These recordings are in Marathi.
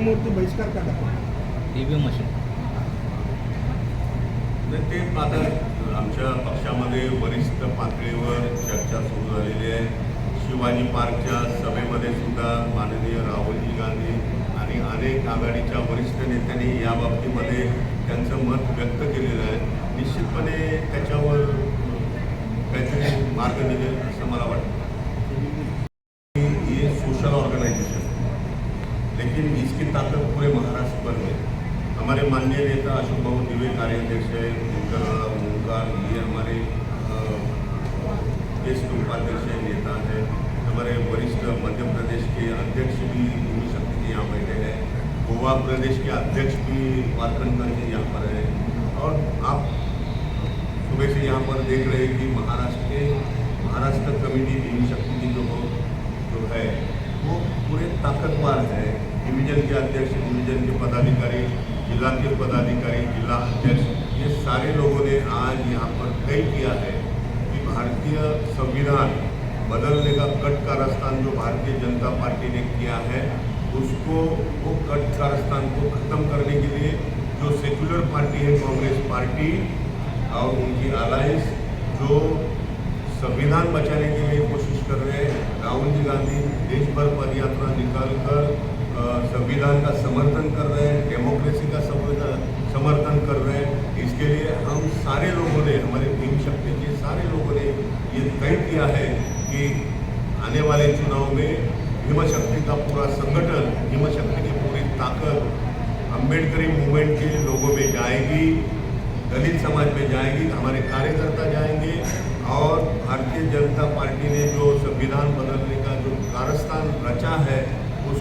ईव्हीएमवरती बहिष्कार का टाकला ई व्ही एम मशीन. नाही ते आता आमच्या पक्षामध्ये वरिष्ठ पातळीवर चर्चा सुरू झालेली आहे. शिवाजी पार्कच्या सभेमध्ये सुद्धा माननीय राहुलजी गांधी आणि अनेक आघाडीच्या वरिष्ठ नेत्यांनी या बाबतीमध्ये त्यांचं मत व्यक्त केलेलं आहे. निश्चितपणे त्याच्यावर काहीतरी मार्ग निघेल असं मला वाटतं. माननीय नेता अशोक बाबू दिवे कार्याध्यक्ष है दिनकर ओंकार ये हमारे अ, ज्येष्ठ उपाध्यक्ष है, नेता हैं. हमारे वरिष्ठ मध्य प्रदेश के अध्यक्ष भी भूमि शक्ति के यहाँ बैठे हैं. गोवा प्रदेश के अध्यक्ष भी वारखंड के यहाँ पर है. और आप सुबह से यहाँ पर देख रहे हैं कि महाराष्ट्र के महाराष्ट्र कमेटी भीम शक्ति की जो जो है वो पूरे ताकतवर है. डिवीज़न के अध्यक्ष डिवीज़न के पदाधिकारी जिला के पदाधिकारी जिला अध्यक्ष ये सारे लोगों ने आज यहाँ पर तय किया है कि भारतीय संविधान बदलने का कट कारस्थान जो भारतीय जनता पार्टी ने किया है उसको वो कट कारस्थान को ख़त्म करने के लिए जो सेक्युलर पार्टी है कांग्रेस पार्टी और उनकी अलायंस जो संविधान बचाने के लिए कोशिश कर रहे हैं राहुल जी गांधी देश भर पदयात्रा निकालकर अ, संविधान का समर्थन कर रहे हैं डेमोक्रेसी का समर्थन कर रहे हैं। इसके लिए हम सारे लोगों ने, हमारे भीम शक्ति के सारे लोगों ने ये तय किया है कि आने वाले चुनाव में हिमशक्ति का पूरा संगठन हिमशक्ति की पूरी ताकत अम्बेडकरी मूवमेंट के लोगों में जाएगी, दलित समाज में जाएगी, हमारे कार्यकर्ता जाएँगे और भारतीय जनता पार्टी ने जो संविधान बदलने का जो कारस्थान रचा है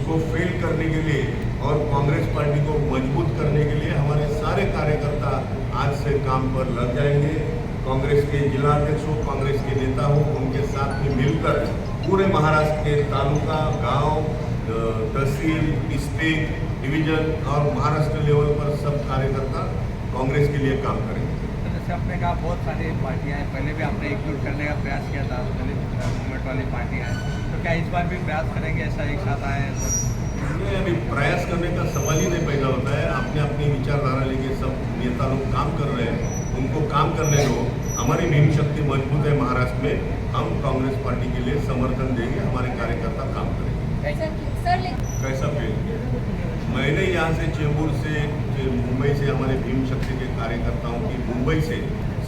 उसको फेल करने के लिए और कांग्रेस पार्टी को मज़बूत करने के लिए हमारे सारे कार्यकर्ता आज से काम पर लग जाएँगे। कांग्रेस के जिला अध्यक्ष हो, कांग्रेस के नेता हो, उनके साथ में मिलकर पूरे महाराष्ट्र के तालुका, गाँव तहसील डिस्ट्रिक्ट डिवीज़न और महाराष्ट्र लेवल पर सब कार्यकर्ता कांग्रेस के लिए काम करेंगे। तो जैसे आपने कहा, बहुत सारी पार्टियाँ हैं। पहले भी आपने एकजुट करने का प्रयास किया था दलित मूवमेंट वाली पार्टियाँ हैं। क्या इस बार भी प्रयास करेंगे ऐसा एक साथ आए अभी प्रयास करने का सवाल ही नहीं पैदा होता है। अपने अपनी विचारधारा लेके सब नेता लोग काम कर रहे हैं। उनको काम करने दो। हमारी भीम शक्ति मज़बूत है महाराष्ट्र में। हम कांग्रेस पार्टी के लिए समर्थन देंगे। हमारे कार्यकर्ता काम करेंगे। सर सर लेकिन कैसा फील किया मैंने यहाँ से चेंबूर से मुंबई से हमारे भीम शक्ति के कार्यकर्ताओं की मुंबई से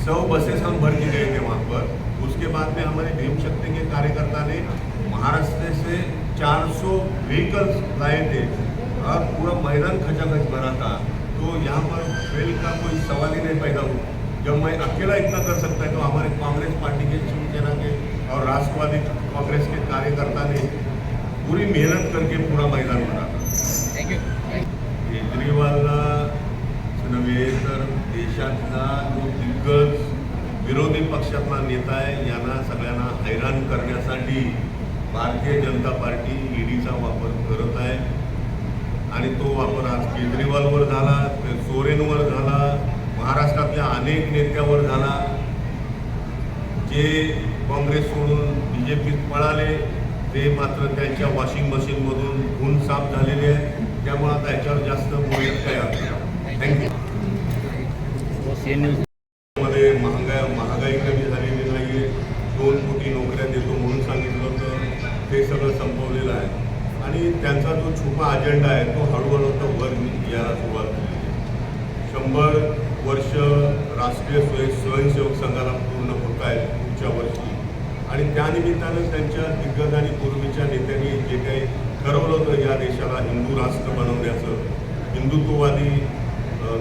सौ बसेस हम भर के गए थे वहाँ पर। उसके बाद में हमारे भीम शक्ति के कार्यकर्ता ने महाराष्ट्र से 400 व्हीकल्स लाए थे। और पूरा मैदान खचाखच भरा था। तो यहाँ पर फेल का कोई सवाल ही नहीं पैदा हुआ। जब मैं अकेला इतना कर सकता है तो हमारे कांग्रेस पार्टी के शिवसेना के और राष्ट्रवादी कांग्रेस के कार्यकर्ता ने पूरी मेहनत करके पूरा मैदान भरा था। थँक्यू केजरीवालला नव्हे तर देशातला जो दिग्गज विरोधी पक्षातला नेता आहे यांना सगळ्यांना हैराण करण्यासाठी भारतीय जनता पार्टी ईडीचा वापर करत आहे. आणि तो वापर आज केजरीवालवर झाला सोरेनवर झाला महाराष्ट्रातल्या अनेक नेत्यावर झाला. जे काँग्रेस सोडून बी जे पीत पळाले ते मात्र त्यांच्या वॉशिंग मशीनमधून खून साफ झालेले आहे त्यामुळे आता याच्यावर जास्त बोलण्यात काय थँक्यू छुपा अजेंडा आहे तो हळूहळू तो वर यायला सुरुवात झालेली शंभर वर्ष राष्ट्रीय स्वयं स्वयंसेवक संघाला पूर्ण होत आहेत पुढच्या वर्षी. आणि त्यानिमित्तानं त्यांच्या दिग्गज आणि पूर्वीच्या नेत्यांनी जे काही ठरवलं होतं या देशाला हिंदू राष्ट्र बनवण्याचं हिंदुत्ववादी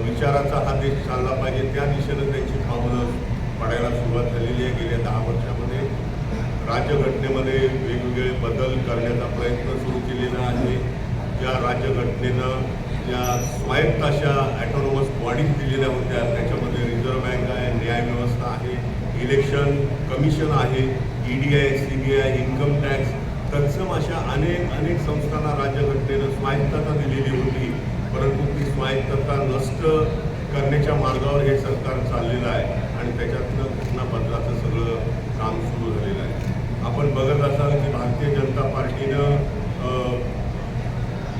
विचाराचा हा देश चालला पाहिजे त्या दिशेनं त्यांची पावलं पडायला सुरुवात झालेली आहे. गेल्या दहा वर्षामध्ये राज्यघटनेमध्ये वेगवेगळे बदल करण्याचा प्रयत्न सुरू केलेला आहे. ज्या राज्यघटनेनं ज्या स्वायत्त अशा ॲटोनॉमस बॉडीज दिलेल्या होत्या त्याच्यामध्ये रिझर्व्ह बँक आहे न्यायव्यवस्था आहे इलेक्शन कमिशन आहे E D I C B I income tax तत्सम अशा अनेक अनेक संस्थांना राज्यघटनेनं स्वायत्तता दिलेली होती परंतु ती स्वायत्तता नष्ट करण्याच्या मार्गावर हे सरकार चाललेलं आहे आणि त्याच्यातनं घटना बदलाचं सगळं काम सुरू झालेलं आहे. आपण बघत असाल की भारतीय जनता पार्टीनं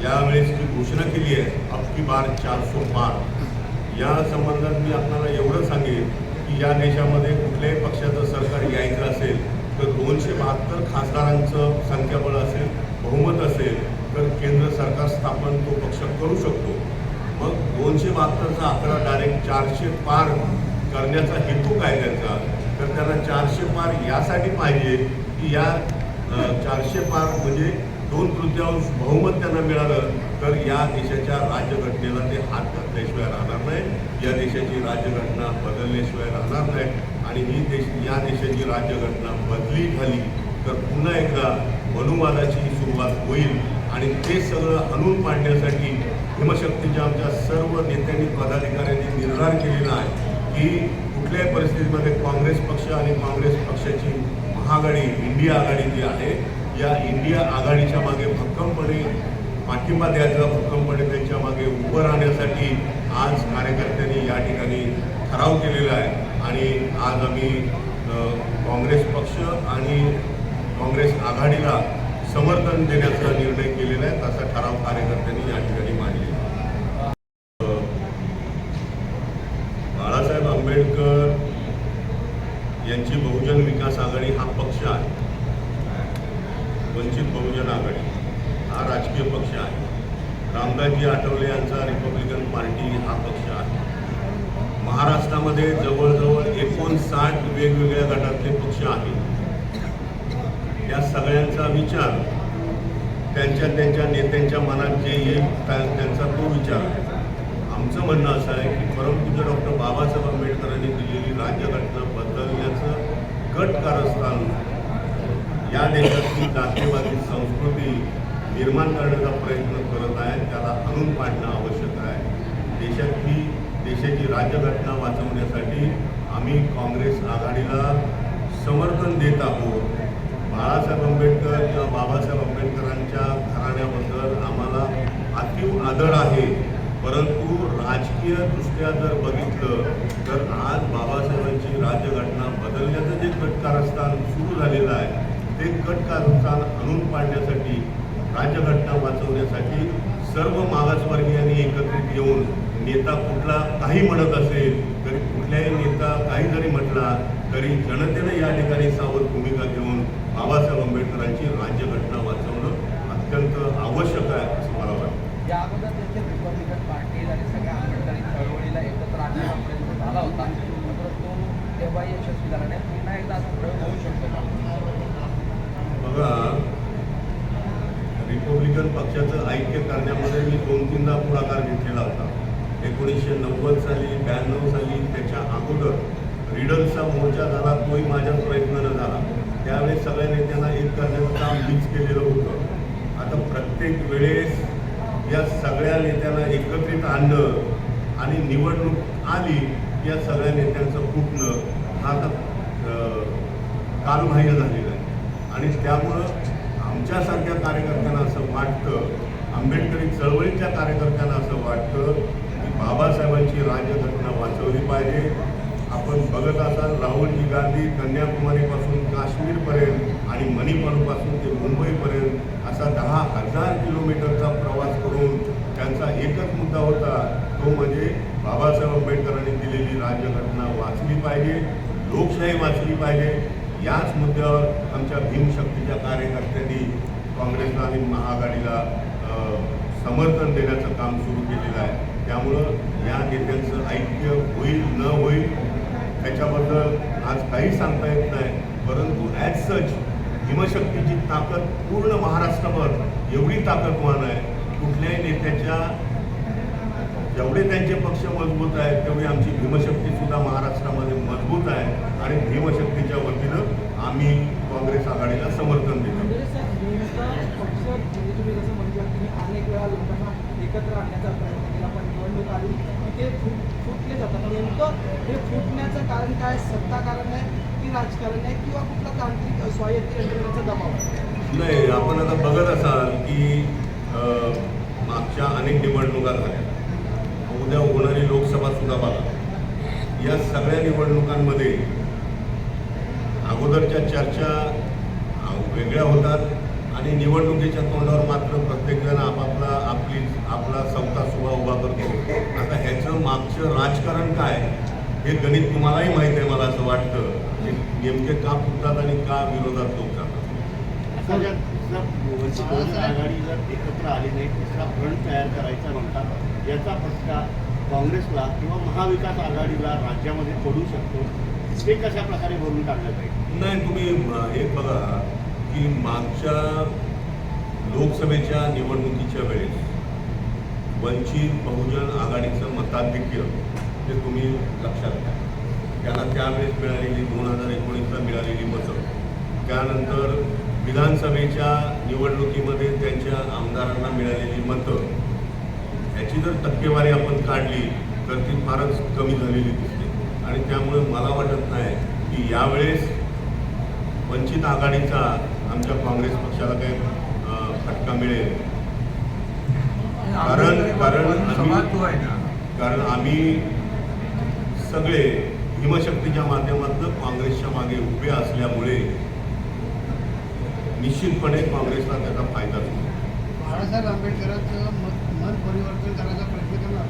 यावेळेस जी घोषणा केली आहे अब की बार चारसो पार या संबंधात मी आपल्याला एवढं सांगेन की या देशामध्ये कुठल्याही पक्षाचं सरकार यायचं असेल तर दोनशे बहात्तर खासदारांचं संख्याबळ असेल बहुमत असेल तर केंद्र सरकार स्थापन तो पक्ष करू शकतो. मग दोनशे बहात्तरचा आकडा डायरेक्ट चारशे पार करण्याचा हेतू काय त्याचा? तर त्यांना चारशे पार यासाठी पाहिजे की या चारशे पार म्हणजे दोन तृतीयांश बहुमत त्यांना मिळालं तर या देशाच्या राज्यघटनेला ते हात घातल्याशिवाय राहणार नाही. या देशाची राज्यघटना बदलल्याशिवाय राहणार नाही. आणि ही देश या देशाची राज्यघटना बदली झाली तर पुन्हा एकदा मनुवादाची सुरुवात होईल. आणि ते सगळं आणून पाडण्यासाठी हिमशक्तीच्या आमच्या सर्व नेत्यांनी पदाधिकाऱ्यांनी निर्धार केलेला आहे की कुठल्याही परिस्थितीमध्ये काँग्रेस पक्ष आणि काँग्रेस पक्षाची महाआघाडी इंडिया आघाडी जी आहे या इंडिया आघाडीच्या मागे भक्कमपणे पाठिंबा द्यायचा भक्कमपणे त्यांच्या मागे उभं राहण्यासाठी आज कार्यकर्त्यांनी या ठिकाणी ठराव केलेला आहे. आणि आज आम्ही काँग्रेस पक्ष आणि काँग्रेस आघाडीला समर्थन देण्याचा निर्णय केलेला आहे. तसा ठराव कार्यकर्त्यांनी या ठिकाणी मांडलेला बाळासाहेब आंबेडकर यांची बहुजन विकास आघाडी हा पक्ष आहे. वंचित बहुजन आघाडी. हा राजकीय पक्ष आहे. रामदासजी आठवले यांचा रिपब्लिकन पार्टी हा पक्ष आहे. महाराष्ट्रामध्ये जवळजवळ एकोणसाठ वेगवेगळ्या गटातले पक्ष आहेत. या सगळ्यांचा विचार त्यांच्या त्यांच्या नेत्यांच्या मनात जे येईल त्या- त्यांचा तो विचार आहे. आमचं म्हणणं असं आहे की परमपूज्य डॉक्टर बाबासाहेब आंबेडकरांनी दिलेली राज्यघटना बदलण्याचं कट कारस्थान या देशातली जातीवादी संस्कृती निर्माण करण्याचा प्रयत्न करत आहे त्याला आणून पाडणं आवश्यक आहे. देशातली देशाची राज्यघटना वाचवण्यासाठी आम्ही काँग्रेस आघाडीला समर्थन देत आहोत. बाळासाहेब आंबेडकर किंवा बाबासाहेब आंबेडकरांच्या घराण्याबद्दल आम्हाला अतिव आदर आहे. परंतु राजकीय दृष्ट्या जर बघितलं तर आज बाबासाहेबांची राज्यघटना बदलण्याचं जे कटकारस्थान सुरू झालेलं आहे ते कटकारस्थान आणून पाडण्यासाठी राज्यघटना वाचवण्यासाठी सर्व मागासवर्गीयांनी एकत्रित येऊन नेता कुठला काही म्हणत असेल तरी कुठल्याही नेता काही जरी म्हटला तरी जनतेनं या ठिकाणी सावध भूमिका घेऊन बाबासाहेब आंबेडकरांची राज्यघटना वाचवणं अत्यंत आवश्यक आहे असं मला वाटतं. बघा. रिपब्लिकन पक्षाचं ऐक्य करण्यामध्ये मी दोन तीनदा पुढाकार घेतलेला होता. एकोणीसशे नव्वद साली ब्याण्णव साली त्याच्या अगोदर रिडल्सचा मोर्चा झाला तोही माझ्या प्रयत्नानं झाला. त्यावेळेस सगळ्या नेत्यांना एक करण्याचं काम मीच केलेलं होतं. आता प्रत्येक वेळेस या सगळ्या नेत्यांना एकत्रित आणणं आणि निवडणूक आली या सगळ्या नेत्यांचं फुटणं हा आता कालबाह्य झाले आणि त्यामुळं आमच्यासारख्या कार्यकर्त्यांना असं वाटतं आंबेडकरी चळवळीच्या कार्यकर्त्यांना असं वाटतं की बाबासाहेबांची राज्यघटना वाचवली पाहिजे. आपण बघत असाल राहुलजी गांधी कन्याकुमारीपासून काश्मीरपर्यंत आणि मणिपूरपासून ते मुंबईपर्यंत असा दहा हजार किलोमीटरचा प्रवास करून त्यांचा एकच मुद्दा होता तो म्हणजे बाबासाहेब आंबेडकरांनी दिलेली राज्यघटना वाचली पाहिजे लोकशाही वाचली पाहिजे. याच मुद्द्यावर आमच्या भीमशक्तीच्या कार्यकर्त्यांनी काँग्रेसला आणि महाआघाडीला समर्थन देण्याचं काम सुरू केलेलं आहे. त्यामुळं या नेत्यांचं ऐक्य होईल न होईल त्याच्याबद्दल आज काही सांगता येत नाही. परंतु ॲज सच भीमशक्तीची ताकद पूर्ण महाराष्ट्रभर एवढी ताकदवान आहे. कुठल्याही नेत्याच्या जेवढे त्यांचे पक्ष मजबूत आहेत तेवढी आमची भीमशक्तीसुद्धा महाराष्ट्रामध्ये मजबूत आहे. आणि भीमशक्तीच्या वतीनं आम्ही काँग्रेस आघाडीला समर्थन लोकांना एकत्र आणण्याचा प्रयत्न केला पण निवडणूक आली ते फुटले जातात. नेमकं हे फुटण्याचं कारण काय सत्ता कारण आहे की राजकारण आहे किंवा कुठला तांत्रिक स्वायत्त यंत्रणेचा दबाव आहे? नाही आपण आता बघत असाल की मागच्या अनेक निवडणुका झाल्या. उद्या होणारी लोकसभा सुद्धा बघा. या सगळ्या निवडणुकांमध्ये अगोदरच्या चर्चा वेगळ्या होतात आणि निवडणुकीच्या तोंडावर मात्र प्रत्येकजण आपापला आपली आपला सवता सुभा उभा करतो. आता ह्याचं मागचं राजकारण काय हे गणित तुम्हालाही माहीत आहे मला असं वाटतं. की नेमके का फुटतात आणि का विरोधात लोक जातात असा ज्या आघाडी जर एकत्र आली नाही तिसरा फ्रंट तयार करायचा म्हणतात याचा फटका काँग्रेसला किंवा महाविकास आघाडीला राज्यामध्ये पडू शकतो. ते कशा प्रकारे भरून टाकलं पाहिजे? नाही तुम्ही हे बघा की मागच्या लोकसभेच्या निवडणुकीच्या वेळेस वंचित बहुजन आघाडीचं मताधिक्य ते तुम्ही लक्षात घ्या. त्यांना त्यावेळेस मिळालेली दोन हजार एकोणीसला मिळालेली मतं. त्यानंतर विधानसभेच्या निवडणुकीमध्ये त्यांच्या आमदारांना मिळालेली मतं. ह्याची जर टक्केवारी आपण काढली तर ती फारच कमी झालेली दिसते. आणि त्यामुळे मला वाटत नाही की यावेळेस वंचित आघाडीचा आमच्या काँग्रेस पक्षाला काही फटका मिळेल. कारण कारण आम्ही कारण आम्ही सगळे हिमशक्तीच्या माध्यमातून काँग्रेसच्या मागे उभे असल्यामुळे निश्चितपणे काँग्रेसला त्याचा फायदाच होईल. बाळासाहेब आंबेडकरांचं मन परिवर्तन करायचा प्रयत्न करणार.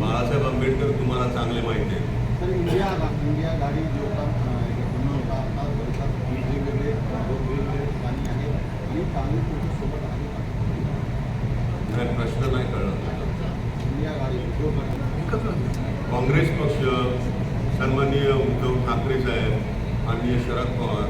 बाळासाहेब आंबेडकर तुम्हाला चांगले माहिती आहे. तर इंडिया इंडिया गाडी होता आता वेगवेगळे वेगवेगळे आणि सोबत आहे. नाही प्रश्न नाही कळला इंडिया गाडी काँग्रेस पक्ष सन्माननीय उद्धव ठाकरे साहेब माननीय शरद पवार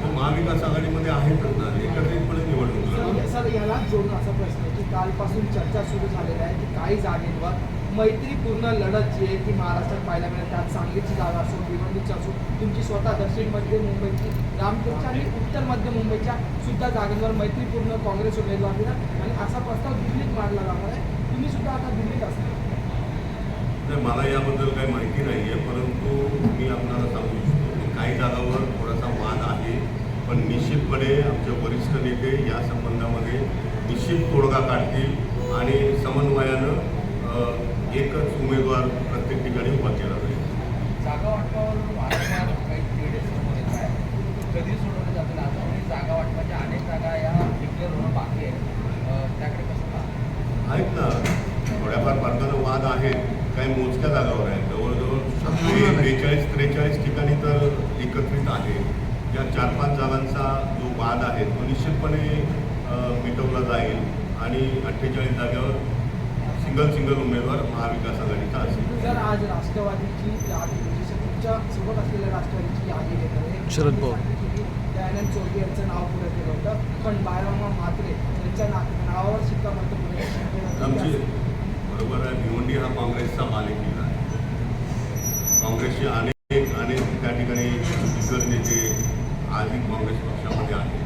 हे महाविकास आघाडीमध्ये आहेतच ना एकत्रितपणे निवडणूक. सर याला जोडून असा प्रश्न आहे की कालपासून चर्चा सुरू झालेली आहे की काही जागेवर मैत्रीपूर्ण लढत जी आहे ती महाराष्ट्रात पाहायला मिळेल. त्यात सांगलीची जागा असो भिवंडीची असो तुमची स्वतः दक्षिण मध्य मुंबईची रामपूरच्या आणि उत्तर मध्य मुंबईच्या सुद्धा जागांवर मैत्रीपूर्ण काँग्रेस उमेदवार दिला. आणि असा प्रस्ताव दिल्लीत मांडला जाणार आहे. तुम्ही सुद्धा आता दिल्लीत असणार. नाही मला याबद्दल काही माहिती नाही आहे परंतु मी आपल्याला सांगू इच्छितो की काही जागावर थोडासा वाद आहे. पण निश्चितपणे आमचे वरिष्ठ नेते या संबंधामध्ये निश्चित तोडगा काढतील आणि समन्वयानं एकच उमेदवार प्रत्येक ठिकाणी उभा केला जाईल. जागा वाटपावर वारंवार काही तिढे समोर येत आहे कधी सोडवले जातील अजूनही जागा वाटपाच्या अनेक जागा या डिक्लेअर होणं बाकी आहे अं, त्याकडे कसं पाहता आहेत ना. थोड्याफार फारकानं वाद आहेत. काही मोजक्या जागावर आहेत. जवळजवळ बेचाळीस त्रेचाळीस ठिकाणी तर एकत्रित आहे. या चार पाच जागांचा जो वाद आहे तो निश्चितपणे मिटवला जाईल आणि अठ्ठेचाळीस जागेवर सिंगल सिंगल उमेदवार महाविकास आघाडीचा असेल. जर आज राष्ट्रवादीची यादी म्हणजे तुमच्यासोबत असलेल्या राष्ट्रवादीची यादी आहे शरद पवार. दयानंद चौधरी यांचं नाव पुढे केलं होतं पण बाळामामा म्हात्रे यांच्या नावावर शिक्कामोर्तब आमची केलं बरोबर आहे. भिवंडी हा काँग्रेसचा मालकीचा आहे काँग्रेसचे अनेक अनेक त्या ठिकाणी दिग्गज नेते आजही काँग्रेस पक्षामध्ये आहेत.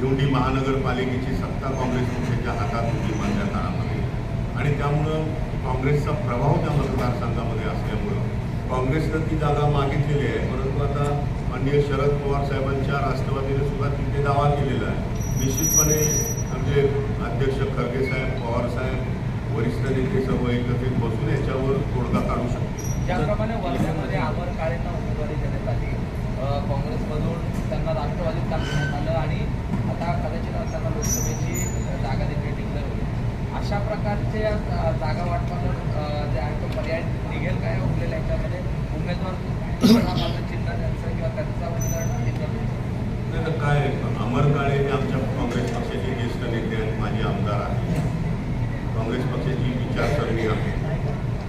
भिवंडी महानगरपालिकेची सत्ता काँग्रेस पक्षाच्या हातात होती काळामध्ये आणि त्यामुळं काँग्रेसचा प्रभाव त्या मतदारसंघामध्ये असल्यामुळं काँग्रेसनं ती जागा मागितलेली आहे. परंतु आता माननीय शरद पवार साहेबांच्या राष्ट्रवादीने सुद्धा तिथे दावा केलेला आहे. निश्चितपणे आमचे अध्यक्ष खरगे साहेब पवार साहेब वरिष्ठ नेते सर्व एकत्रित बसून याच्यावर तोडगा काढू शकतो ज्याप्रमाणे वर्ध्यामध्ये आमर काळेंना उमेदवारी देण्यात आली काँग्रेसमधून त्यांना राष्ट्रवादीत टाकण्यात आलं आणि आता कदाचित त्यांना लोकसभेची जागा देखील डिक्लेअर होईल अशा प्रकारचे जागा वाटपाचं जे आहे तो पर्याय निघेल काय उरलेला याच्यामध्ये? उमेदवार चिन्ह त्यांचं किंवा त्यांचा नाही तर काय अमर काळे हे आमच्या काँग्रेस पक्षाचे ज्येष्ठ नेते आहेत माझे आमदार आहेत. काँग्रेस पक्षाची विचारसरणी आहे.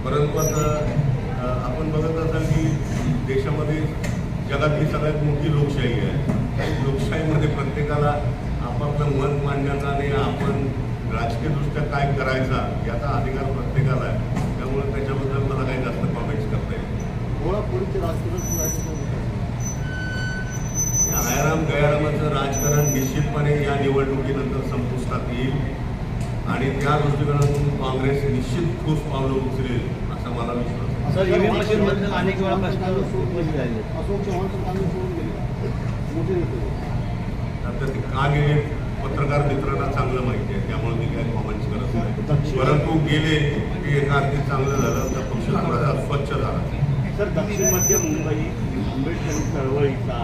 परंतु आता आपण बघत असाल की देशामध्ये जगातली सगळ्यात मोठी लोकशाही आहे. लोकशाहीमध्ये प्रत्येकाला आपापलं मत मांडण्याचा आणि आपण राजकीयदृष्ट्या काय करायचा याचा अधिकार प्रत्येकाला आहे. त्यामुळे त्याच्याबद्दल मला काही जास्त कॉमेंट्स करता येईल आयाराम गयारामाचं राजकारण निश्चितपणे या निवडणुकीनंतर संपुष्टात येईल. आणि त्या दृष्टिकोनातून काँग्रेस निश्चित ठोस पावलं उचलेल असा मला विश्वास अनेक वेळा प्रश्न सोडून गेले. अशोक चव्हाण मोठे नेते का गेले? पत्रकार मित्रांना चांगलं माहिती आहे. त्यामुळे मी काही कॉमेंट्स करत नाही. परंतु गेले ते एका अर्थी चांगलं झालं तर पक्ष थोडासा स्वच्छ झाला. सर दक्षिण मध्य मुंबई आंबेडकरी चळवळीचा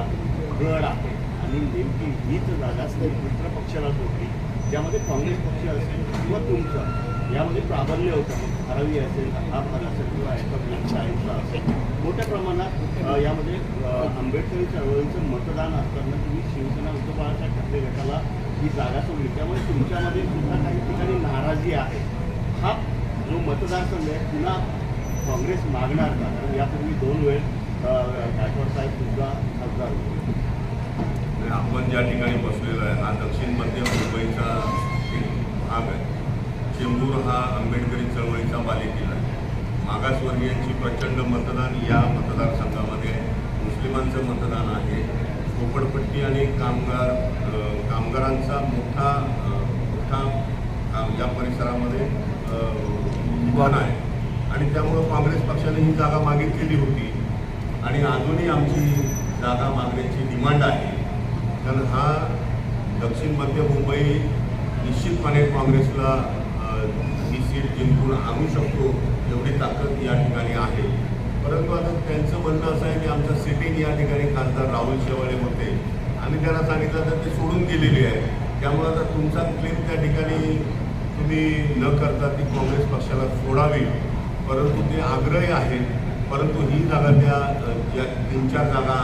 गड आहे आणि नेमकी हीच जागा मित्र पक्षाला सोडली ज्यामध्ये काँग्रेस पक्ष असेल किंवा तुमचं यामध्ये प्राबल्य होतं. धारावी असेल हा भाग असेल किंवा सायन्सचा असेल. मोठ्या प्रमाणात यामध्ये आंबेडकरी चळवळीचं मतदान असताना तुम्ही शिवसेना उद्धव बाळासाहेब ठाकरे गटाला ही जागा सोडली. त्यामुळे तुमच्यामध्ये सुद्धा काही ठिकाणी नाराजी आहे. हा जो मतदारसंघ आहे पुन्हा काँग्रेस मागणार का? कारण यापूर्वी दोन वेळ अ, गायकवाड साहेब सुद्धा खासदार होते. आपण ज्या ठिकाणी बसलेलो आहे हा दक्षिण मध्य मुंबईचा एक भाग आहे. चेंबूर हा आंबेडकरी चळवळीचा बालेकिल्ला आहे. मागासवर्गीयांची प्रचंड मतदान या मतदारसंघामध्ये मुस्लिमांचं मतदान आहे. झोपडपट्टी आणि कामगार कामगारांचा मोठा मोठा काम या परिसरामध्ये अ, आहे. आणि त्यामुळं काँग्रेस पक्षाने ही जागा मागितलेली होती. आणि अजूनही आमची जागा मागण्याची डिमांड आहे. कारण हा दक्षिण मध्य मुंबई निश्चितपणे काँग्रेसला ही सीट जिंकून आणू शकतो एवढी ताकद या ठिकाणी आहे. परंतु आता त्यांचं म्हणणं असं आहे की आमचं सिटिंग या ठिकाणी खासदार राहुल शेवाळे होते. आम्ही त्यांना सांगितलं तर ते सोडून गेलेली आहे त्यामुळे आता तुमचा क्लेम त्या ठिकाणी तुम्ही न करता ती काँग्रेस पक्षाला सोडावी. परंतु ते आग्रही आहेत. परंतु ही जागा त्या ज्या तीन चार जागा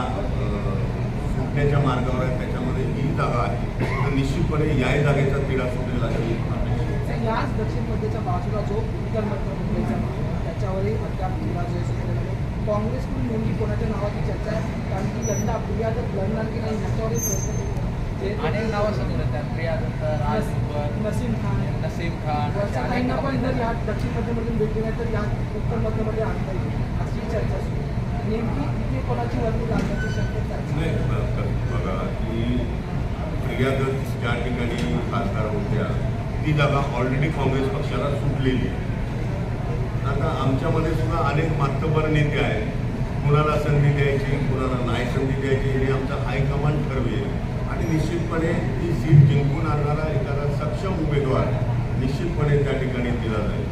सुटण्याच्या मार्गावर आहेत. त्याच्यामध्ये ही जागा आहे. तर निश्चितपणे याही जागेचा तिढा सुटेल अशी आहे. याच दक्षिण बाजूला जो उत्तर मध्य त्याच्यावरही अद्याप काँग्रेसकडून नेमकी कोणाच्या नावाची चर्चा आहे कारण की यंदा प्रिया जर लढणार की नाही ह्याच्यावरही प्रश्न जे अनेक नावं समोर येतात प्रिया दत्त राज बब्बर, नसीम खान. नसीम खान पण जर या. दक्षिण मध्यमधून भेटली नाही तर या उत्तर मध्यमध्ये आणता येईल. अशी चर्चा सुरू आहे. नेमकी कोणाची शक्यता बघा की प्रिया दत्त ज्या ठिकाणी खासदार होत्या ती जागा ऑलरेडी काँग्रेस पक्षाला सुटलेली आहे. आमच्यामध्ये सुद्धा अनेक मातबर नेते आहेत. कुणाला संधी द्यायची कुणाला नाही संधी द्यायची हे आमचं हायकमांड ठरवेल आणि निश्चितपणे ती सीट जिंकून आणणारा एखादा सक्षम उमेदवार निश्चितपणे त्या ठिकाणी दिला जाईल.